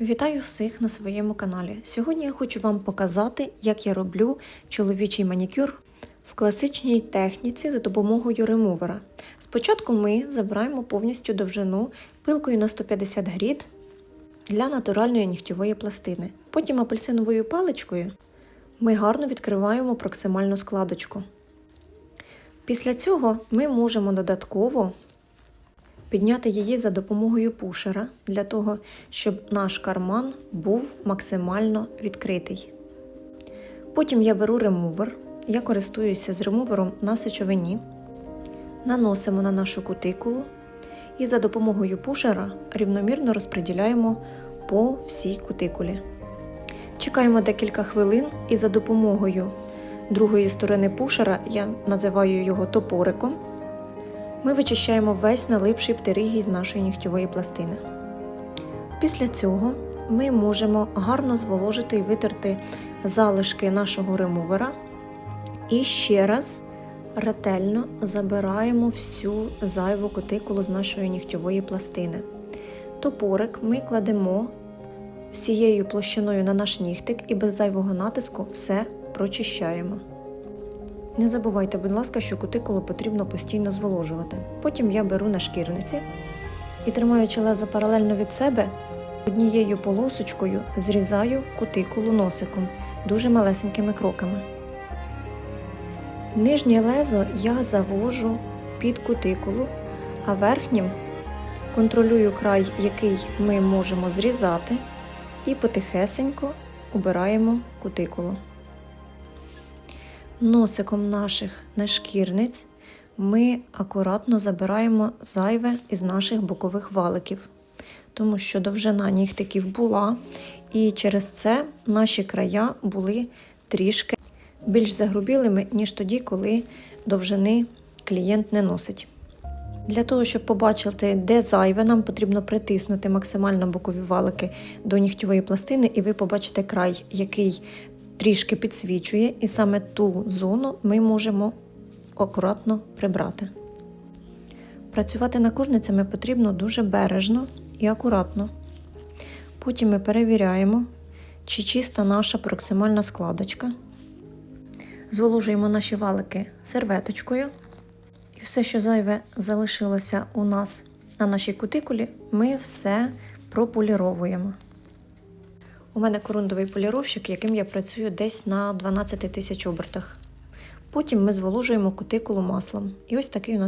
Вітаю всіх на своєму каналі. Сьогодні я хочу вам показати, як я роблю чоловічий манікюр в класичній техніці за допомогою ремувера. Спочатку ми забираємо повністю довжину пилкою на 150 гріт для натуральної нігтєвої пластини. Потім апельсиновою паличкою ми гарно відкриваємо проксимальну складочку. Після цього ми можемо додатково підняти її за допомогою пушера для того, щоб наш карман був максимально відкритий. Потім я беру ремувер. Я користуюся з ремувером на сечовині, наносимо на нашу кутикулу і за допомогою пушера рівномірно розподіляємо по всій кутикулі. Чекаємо декілька хвилин і за допомогою другої сторони пушера, я називаю його топориком, ми вичищаємо весь налипший птеригій з нашої нігтєвої пластини. Після цього ми можемо гарно зволожити і витерти залишки нашого ремувера. І ще раз ретельно забираємо всю зайву кутикулу з нашої нігтєвої пластини. Топорик ми кладемо всією площиною на наш нігтик і без зайвого натиску все прочищаємо. Не забувайте, будь ласка, що кутикулу потрібно постійно зволожувати. Потім я беру на шкірниці і, тримаючи лезо паралельно від себе, однією полосочкою зрізаю кутикулу носиком дуже малесенькими кроками. Нижнє лезо я завожу під кутикулу, а верхнім контролюю край, який ми можемо зрізати, і потихесенько убираємо кутикулу. Носиком наших нашкірниць ми акуратно забираємо зайве із наших бокових валиків, тому що довжина нігтиків була, і через це наші края були трішки більш загрубілими, ніж тоді, коли довжини клієнт не носить. Для того, щоб побачити, де зайве, нам потрібно притиснути максимально бокові валики до нігтєвої пластини, і ви побачите край, який трішки підсвічує, і саме ту зону ми можемо акуратно прибрати. Працювати накожницями потрібно дуже бережно і акуратно. Потім ми перевіряємо, чи чиста наша проксимальна складочка. Зволожуємо наші валики серветочкою. І все, що зайве залишилося у нас на нашій кутикулі, ми все прополіровуємо. У мене корундовий поліровщик, яким я працюю десь на 12 тисяч обертах. Потім ми зволожуємо кутикулу маслом. І ось такий у нас